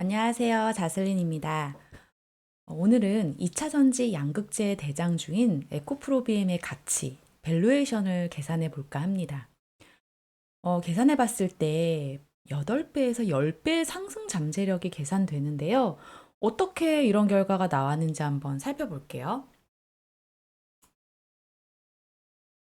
안녕하세요. 자슬린입니다. 어, 오늘은 2차 전지 양극재 대장 중인 에코프로비엠의 가치, 밸류에이션을 계산해 볼까 합니다. 어, 계산해 봤을 때 8배에서 10배 상승 잠재력이 계산되는데요. 어떻게 이런 결과가 나왔는지 한번 살펴볼게요.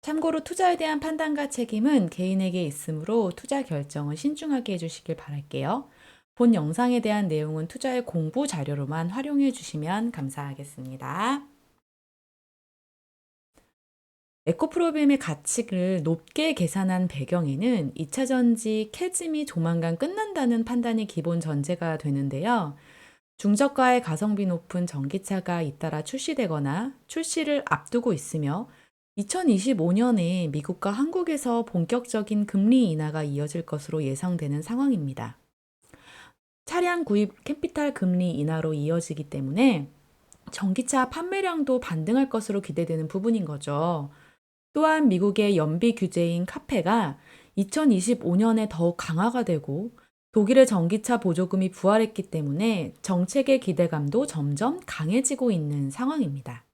참고로 투자에 대한 판단과 책임은 개인에게 있으므로 투자 결정을 신중하게 해주시길 바랄게요. 본 영상에 대한 내용은 투자의 공부 자료로만 활용해 주시면 감사하겠습니다. 에코프로빔의 가치를 높게 계산한 배경에는 2차 전지 캐즘이 조만간 끝난다는 판단이 기본 전제가 되는데요. 중저가의 가성비 높은 전기차가 잇따라 출시되거나 출시를 앞두고 있으며 2025년에 미국과 한국에서 본격적인 금리 인하가 이어질 것으로 예상되는 상황입니다. 차량 구입 캐피탈 금리 인하로 이어지기 때문에 전기차 판매량도 반등할 것으로 기대되는 부분인 거죠. 또한 미국의 연비 규제인 카페가 2025년에 더욱 강화가 되고 독일의 전기차 보조금이 부활했기 때문에 정책의 기대감도 점점 강해지고 있는 상황입니다.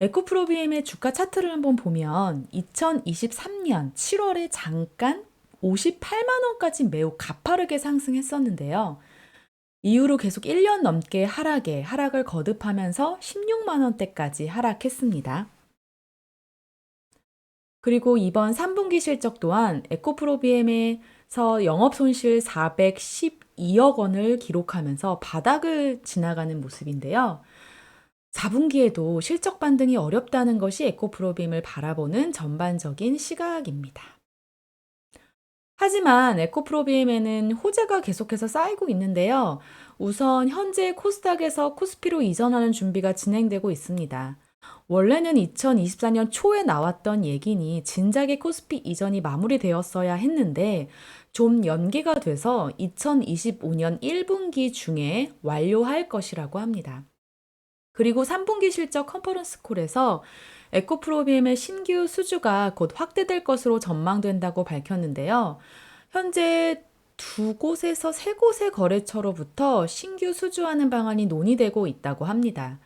에코프로비엠의 주가 차트를 한번 보면 2023년 7월에 잠깐 58만 원까지 매우 가파르게 상승했었는데요. 이후로 계속 1년 넘게 하락에 하락을 거듭하면서 16만 원대까지 하락했습니다. 그리고 이번 3분기 실적 또한 에코프로비엠에서 영업 손실 412억 원을 기록하면서 바닥을 지나가는 모습인데요. 4분기에도 실적 반등이 어렵다는 것이 에코프로빔을 바라보는 전반적인 시각입니다. 하지만 에코프로비엠에는 호재가 계속해서 쌓이고 있는데요. 우선 현재 코스닥에서 코스피로 이전하는 준비가 진행되고 있습니다. 원래는 2024년 초에 나왔던 얘기니 진작에 코스피 이전이 마무리되었어야 했는데 좀 연기가 돼서 2025년 1분기 중에 완료할 것이라고 합니다. 그리고 3분기 실적 컨퍼런스 콜에서 에코프로비엠의 신규 수주가 곧 확대될 것으로 전망된다고 밝혔는데요. 현재 두 곳에서 세 곳의 거래처로부터 신규 수주하는 방안이 논의되고 있다고 합니다.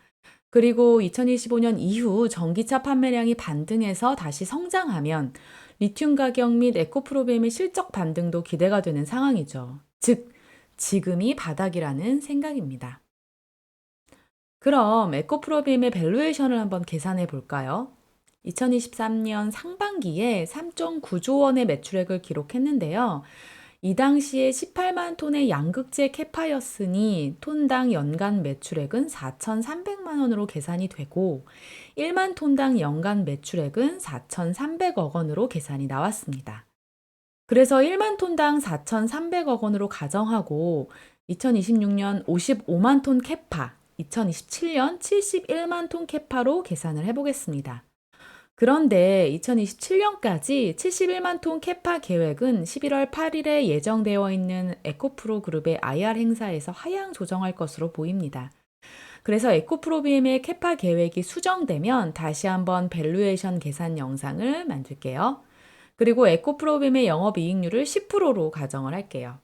그리고 2025년 이후 전기차 판매량이 반등해서 다시 성장하면 리튬 가격 및 에코프로비엠의 실적 반등도 기대가 되는 상황이죠. 즉, 지금이 바닥이라는 생각입니다. 그럼 에코프로빔의 밸류에이션을 한번 계산해 볼까요? 2023년 상반기에 3.9조 원의 매출액을 기록했는데요. 이 당시에 18만 톤의 양극재 캐파였으니 톤당 연간 매출액은 4,300만 원으로 계산이 되고 1만 톤당 연간 매출액은 4,300억 원으로 계산이 나왔습니다. 그래서 1만 톤당 4,300억 원으로 가정하고 2026년 55만 톤 캐파, 2027년 71만 톤 캐파로 계산을 해보겠습니다. 그런데 2027년까지 71만 톤 캐파 계획은 11월 8일에 예정되어 있는 에코프로 그룹의 IR 행사에서 하향 조정할 것으로 보입니다. 그래서 에코프로비엠의 캐파 계획이 수정되면 다시 한번 밸류에이션 계산 영상을 만들게요. 그리고 에코프로비엠의 영업이익률을 10%로 가정을 할게요.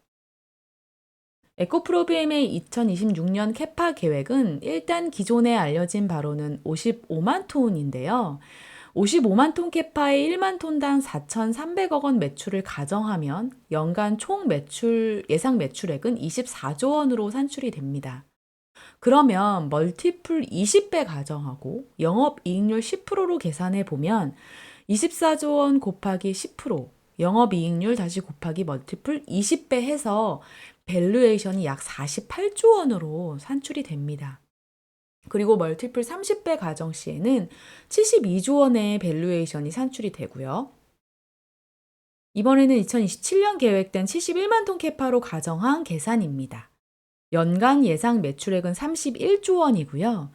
에코프로비엠의 2026년 캐파 계획은 일단 기존에 알려진 바로는 55만 톤인데요. 55만 톤 캐파에 1만 톤당 4,300억 원 매출을 가정하면 연간 총 매출, 예상 매출액은 24조 원으로 산출이 됩니다. 그러면 멀티플 20배 가정하고 영업 이익률 10%로 계산해 보면 24조 원 곱하기 10%, 영업 이익률 다시 곱하기 멀티플 20배 해서 밸류에이션이 약 48조 원으로 산출이 됩니다. 그리고 멀티플 30배 가정 시에는 72조 원의 밸류에이션이 산출이 되고요. 이번에는 2027년 계획된 71만 톤 캐파로 가정한 계산입니다. 연간 예상 매출액은 31조 원이고요.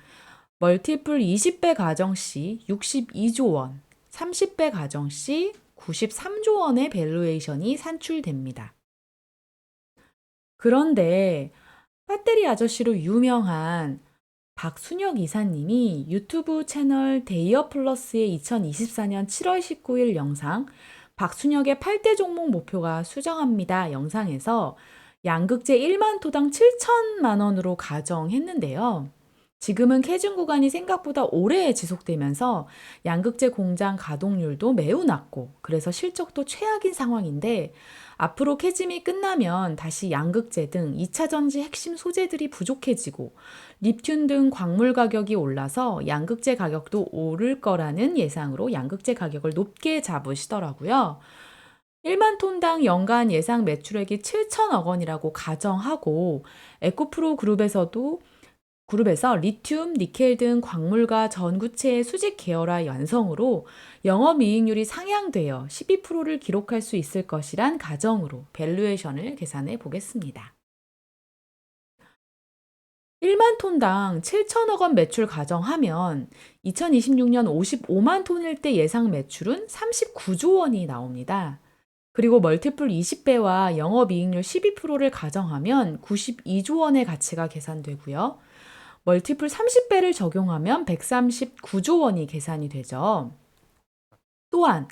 멀티플 20배 가정 시 62조 원, 30배 가정 시 93조 원의 밸류에이션이 산출됩니다. 그런데 배터리 아저씨로 유명한 박순혁 이사님이 유튜브 채널 데이어 플러스의 2024년 7월 19일 영상 박순혁의 8대 종목 목표가 수정합니다 영상에서 양극재 1만 토당 7천만 원으로 가정했는데요. 지금은 캐준 구간이 생각보다 오래 지속되면서 양극재 공장 가동률도 매우 낮고 그래서 실적도 최악인 상황인데 앞으로 캐즘이 끝나면 다시 양극재 등 2차 전지 핵심 소재들이 부족해지고 리튬 등 광물 가격이 올라서 양극재 가격도 오를 거라는 예상으로 양극재 가격을 높게 잡으시더라고요. 1만 톤당 연간 예상 매출액이 7천억 원이라고 가정하고 에코프로 그룹에서도 그룹에서 리튬, 니켈 등 광물과 전구체의 수직 계열화 완성으로 영업이익률이 상향되어 12%를 기록할 수 있을 것이란 가정으로 밸류에이션을 계산해 보겠습니다. 1만 톤당 7천억 원 매출 가정하면 2026년 55만 톤일 때 예상 매출은 39조 원이 나옵니다. 그리고 멀티플 20배와 영업이익률 12%를 가정하면 92조 원의 가치가 계산되고요. 멀티플 30배를 적용하면 139조 원이 계산이 되죠. 또한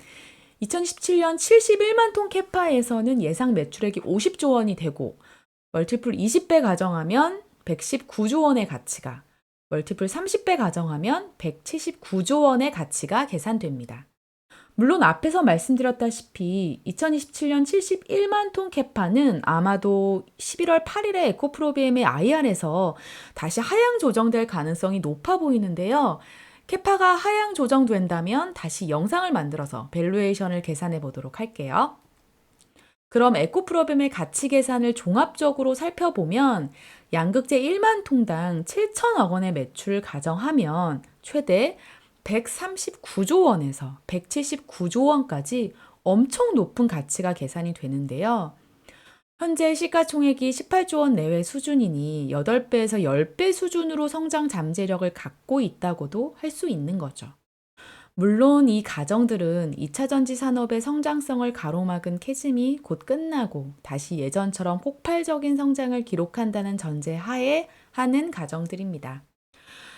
2017년 71만 톤 캐파에서는 예상 매출액이 50조 원이 되고 멀티플 20배 가정하면 119조 원의 가치가 멀티플 30배 가정하면 179조 원의 가치가 계산됩니다. 물론 앞에서 말씀드렸다시피 2027년 71만 톤 캐파는 아마도 11월 8일에 에코프로비엠의 IR에서 다시 하향 조정될 가능성이 높아 보이는데요. 캐파가 하향 조정된다면 다시 영상을 만들어서 밸류에이션을 계산해 보도록 할게요. 그럼 에코프로빔의 가치 계산을 종합적으로 살펴보면 양극재 1만 통당 7천억 원의 매출을 가정하면 최대 139조 원에서 179조 원까지 엄청 높은 가치가 계산이 되는데요. 현재 시가총액이 18조 원 내외 수준이니 8배에서 10배 수준으로 성장 잠재력을 갖고 있다고도 할 수 있는 거죠. 물론 이 가정들은 2차 전지 산업의 성장성을 가로막은 캐즘이 곧 끝나고 다시 예전처럼 폭발적인 성장을 기록한다는 전제 하에 하는 가정들입니다.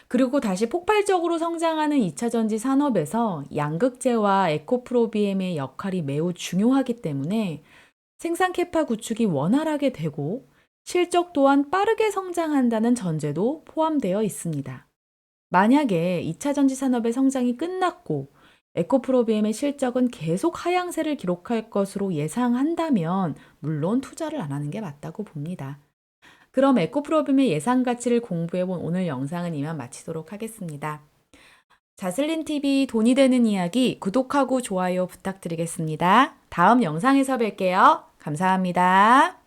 그리고 다시 폭발적으로 성장하는 2차 전지 산업에서 양극재와 에코프로비엠의 역할이 매우 중요하기 때문에 생산 캐파 구축이 원활하게 되고 실적 또한 빠르게 성장한다는 전제도 포함되어 있습니다. 만약에 2차 전지 산업의 성장이 끝났고 에코프로비엠의 실적은 계속 하향세를 기록할 것으로 예상한다면 물론 투자를 안 하는 게 맞다고 봅니다. 그럼 에코프로빔의 예상 가치를 공부해본 오늘 영상은 이만 마치도록 하겠습니다. 자슬린 TV 돈이 되는 이야기 구독하고 좋아요 부탁드리겠습니다. 다음 영상에서 뵐게요. 감사합니다.